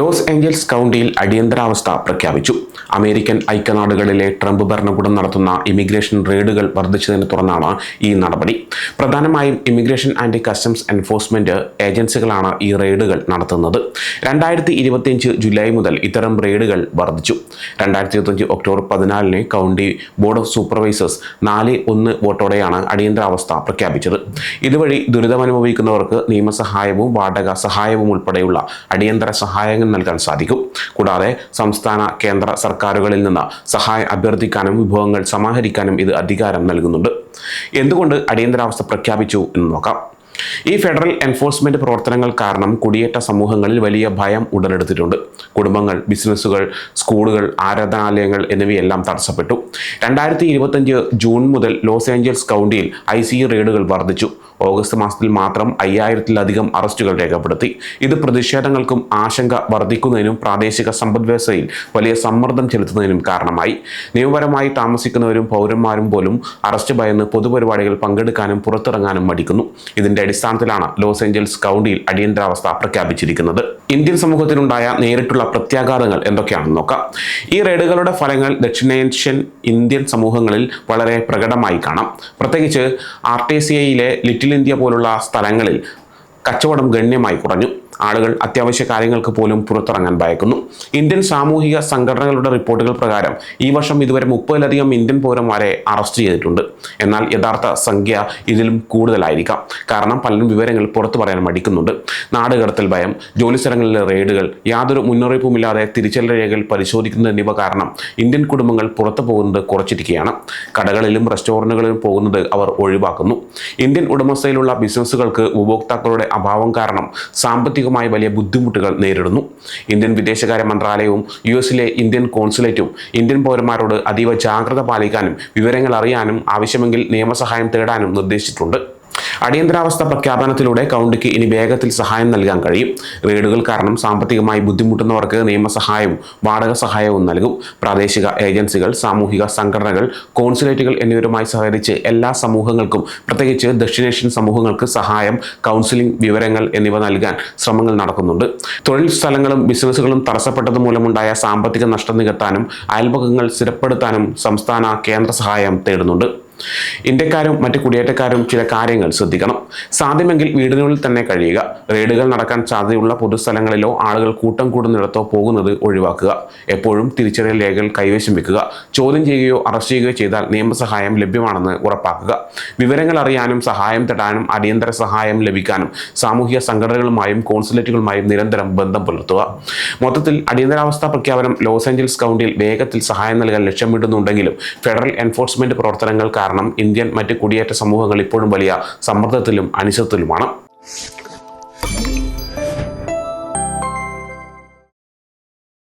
Loss Angeles കൗണ്ടിയിൽ അടിയന്തരാവസ്ഥ പ്രഖ്യാപിച്ചു. American ഐക്യനാടുകളിലെ Trump ഭരണകൂടം നടത്തുന്ന ഇമിഗ്രേഷൻ റെയ്ഡുകൾ വർദ്ധിച്ചതിനെ തുടർന്നാണ് ഈ നടപടി. പ്രധാനമായും ഇമിഗ്രേഷൻ ആൻഡ് കസ്റ്റംസ് എൻഫോഴ്സ്മെന്റ് ഏജൻസികളാണ് ഈ റെയ്ഡുകൾ നടത്തുന്നത്. രണ്ടായിരത്തി ഇരുപത്തിയഞ്ച് ജൂലൈ മുതൽ ഇത്തരം റെയ്ഡുകൾ വർദ്ധിച്ചു. രണ്ടായിരത്തി ഇരുപത്തിയഞ്ച് ഒക്ടോബർ പതിനാലിന് കൗണ്ടി ബോർഡ് ഓഫ് സൂപ്പർവൈസേഴ്സ് നാല് ഒന്ന് വോട്ടോടെയാണ് അടിയന്തരാവസ്ഥ പ്രഖ്യാപിച്ചത്. ഇതുവഴി ദുരിതമനുഭവിക്കുന്നവർക്ക് നിയമസഹായവും വാടക സഹായവും ഉൾപ്പെടെയുള്ള അടിയന്തര സഹായങ്ങൾ നൽകാൻ സാധിക്കും. കൂടാതെ സംസ്ഥാന കേന്ദ്ര സർക്കാരുകളിൽ നിന്ന് സഹായം അഭ്യർത്ഥിക്കാനും വിഭവങ്ങൾ സമാഹരിക്കാനും ഇത് അധികാരം നൽകുന്നുണ്ട്. എന്തുകൊണ്ട് അടിയന്തരാവസ്ഥ പ്രഖ്യാപിച്ചു എന്ന് നോക്കാം. ഈ ഫെഡറൽ എൻഫോഴ്സ്മെന്റ് പ്രവർത്തനങ്ങൾ കാരണം കുടിയേറ്റ സമൂഹങ്ങളിൽ വലിയ ഭയം ഉടലെടുത്തിട്ടുണ്ട്. കുടുംബങ്ങൾ ബിസിനസ്സുകൾ സ്കൂളുകൾ ആരാധനാലയങ്ങൾ എന്നിവയെല്ലാം തടസ്സപ്പെട്ടു. രണ്ടായിരത്തി ഇരുപത്തഞ്ച് ജൂൺ മുതൽ ലോസ് ഏഞ്ചൽസ് കൗണ്ടിയിൽ ഐ സി റെയ്ഡുകൾ വർദ്ധിച്ചു. ഓഗസ്റ്റ് മാസത്തിൽ മാത്രം അയ്യായിരത്തിലധികം അറസ്റ്റുകൾ രേഖപ്പെടുത്തി. ഇത് പ്രതിഷേധങ്ങൾക്കും ആശങ്ക വർദ്ധിക്കുന്നതിനും പ്രാദേശിക സമ്പദ്വ്യവസ്ഥയിൽ വലിയ സമ്മർദ്ദം ചെലുത്തുന്നതിനും കാരണമായി. നിയമപരമായി താമസിക്കുന്നവരും പൗരന്മാരും പോലും അറസ്റ്റ് ഭയന്ന് പൊതുപരിപാടികൾ പങ്കെടുക്കാനും പുറത്തിറങ്ങാനും മടിക്കുന്നു. ഇതിന്റെ അടിസ്ഥാനത്തിലാണ് ലോസ് ഏഞ്ചൽസ് കൗണ്ടിയിൽ അടിയന്തരാവസ്ഥ പ്രഖ്യാപിച്ചിരിക്കുന്നത്. ഇന്ത്യൻ സമൂഹത്തിനുണ്ടായ നേരിട്ടുള്ള പ്രത്യാഘാതങ്ങൾ എന്തൊക്കെയാണെന്ന് നോക്കാം. ഈ റെയ്ഡുകളുടെ ഫലങ്ങൾ ദക്ഷിണേഷ്യൻ ഇന്ത്യൻ സമൂഹങ്ങളിൽ വളരെ പ്രകടമായി കാണാം. പ്രത്യേകിച്ച് ആർ ടി സി ഐയിലെ ലിറ്റിൽ ഇന്ത്യ പോലുള്ള സ്ഥലങ്ങളിൽ കച്ചവടം ഗണ്യമായി കുറഞ്ഞു. ആളുകൾ അത്യാവശ്യ കാര്യങ്ങൾക്ക് പോലും പുറത്തിറങ്ങാൻ ഭയക്കുന്നു. ഇന്ത്യൻ സാമൂഹിക സംഘടനകളുടെ റിപ്പോർട്ടുകൾ പ്രകാരം ഈ വർഷം ഇതുവരെ മുപ്പതിലധികം ഇന്ത്യൻ പൗരന്മാരെ അറസ്റ്റ് ചെയ്തിട്ടുണ്ട്. എന്നാൽ യഥാർത്ഥ സംഖ്യ ഇതിലും കൂടുതലായിരിക്കാം. കാരണം പലരും വിവരങ്ങൾ പുറത്തു പറയാൻ മടിക്കുന്നുണ്ട്. നാടുകടത്തൽ ഭയം ജോലിസ്ഥലങ്ങളിലെ റെയ്ഡുകൾ യാതൊരു മുന്നറിയിപ്പുമില്ലാതെ തിരിച്ചറിയൽ രേഖകൾ പരിശോധിക്കുന്നത് എന്നിവ കാരണം ഇന്ത്യൻ കുടുംബങ്ങൾ പുറത്തു പോകുന്നത് കുറച്ചിരിക്കുകയാണ്. കടകളിലും റെസ്റ്റോറന്റുകളിലും പോകുന്നത് അവർ ഒഴിവാക്കുന്നു. ഇന്ത്യൻ ഉടമസ്ഥയിലുള്ള ബിസിനസ്സുകൾക്ക് ഉപഭോക്താക്കളുടെ അഭാവം കാരണം സാമ്പത്തികമായി വലിയ ബുദ്ധിമുട്ടുകൾ നേരിടുന്നു. ഇന്ത്യൻ വിദേശകാര്യ മന്ത്രാലയവും യു എസിലെ ഇന്ത്യൻ കോൺസുലേറ്റും ഇന്ത്യൻ പൗരന്മാരോട് അതീവ ജാഗ്രത പാലിക്കാനും വിവരങ്ങൾ അറിയാനും ആവശ്യമെങ്കിൽ നിയമസഹായം തേടാനും നിർദ്ദേശിച്ചിട്ടുണ്ട്. അടിയന്തരാവസ്ഥ പ്രഖ്യാപനത്തിലൂടെ കൗണ്ടിക്ക് ഇനി വേഗത്തിൽ സഹായം നൽകാൻ കഴിയും. റെയ്ഡുകൾ കാരണം സാമ്പത്തികമായി ബുദ്ധിമുട്ടുന്നവർക്ക് നിയമസഹായവും വാടക സഹായവും നൽകും. പ്രാദേശിക ഏജൻസികൾ സാമൂഹിക സംഘടനകൾ കോൺസുലേറ്റുകൾ എന്നിവരുമായി സഹകരിച്ച് എല്ലാ സമൂഹങ്ങൾക്കും പ്രത്യേകിച്ച് ദക്ഷിണേഷ്യൻ സമൂഹങ്ങൾക്ക് സഹായം കൗൺസിലിംഗ് വിവരങ്ങൾ എന്നിവ നൽകാൻ ശ്രമങ്ങൾ നടക്കുന്നുണ്ട്. തൊഴിൽ സ്ഥലങ്ങളും ബിസിനസ്സുകളും തടസ്സപ്പെട്ടത് മൂലമുണ്ടായ സാമ്പത്തിക നഷ്ടം നികത്താനും അയൽപക്കങ്ങൾ സ്ഥിരപ്പെടുത്താനും സംസ്ഥാന കേന്ദ്ര സഹായം തേടുന്നുണ്ട്. ഇന്ത്യക്കാരും മറ്റ് കുടിയേറ്റക്കാരും ചില കാര്യങ്ങൾ ശ്രദ്ധിക്കണം. സാധ്യമെങ്കിൽ വീടിനുള്ളിൽ തന്നെ കഴിയുക. റെയ്ഡുകൾ നടക്കാൻ സാധ്യതയുള്ള പൊതുസ്ഥലങ്ങളിലോ ആളുകൾ കൂട്ടം കൂടുന്നിടത്തോ പോകുന്നത് ഒഴിവാക്കുക. എപ്പോഴും തിരിച്ചറിയൽ രേഖകൾ കൈവശം വെക്കുക. ചോദ്യം ചെയ്യുകയോ അറസ്റ്റ് ചെയ്യുകയോ ചെയ്താൽ നിയമസഹായം ലഭ്യമാണെന്ന് ഉറപ്പാക്കുക. വിവരങ്ങൾ അറിയാനും സഹായം തേടാനും അടിയന്തര സഹായം ലഭിക്കാനും സാമൂഹിക സംഘടനകളുമായും കോൺസുലേറ്റുകളുമായും നിരന്തരം ബന്ധം പുലർത്തുക. മൊത്തത്തിൽ അടിയന്തരാവസ്ഥ പ്രഖ്യാപനം ലോസ് ഏഞ്ചൽസ് കൗണ്ടിയിൽ വേഗത്തിൽ സഹായം നൽകാൻ ലക്ഷ്യമിടുന്നുണ്ടെങ്കിലും ഫെഡറൽ എൻഫോഴ്സ്മെന്റ് പ്രവർത്തനങ്ങൾ കാരണം ഇന്ത്യൻ മറ്റ് കുടിയേറ്റ സമൂഹങ്ങൾ ഇപ്പോഴും വലിയ അനിശ്ചിതത്തിലുമാണ്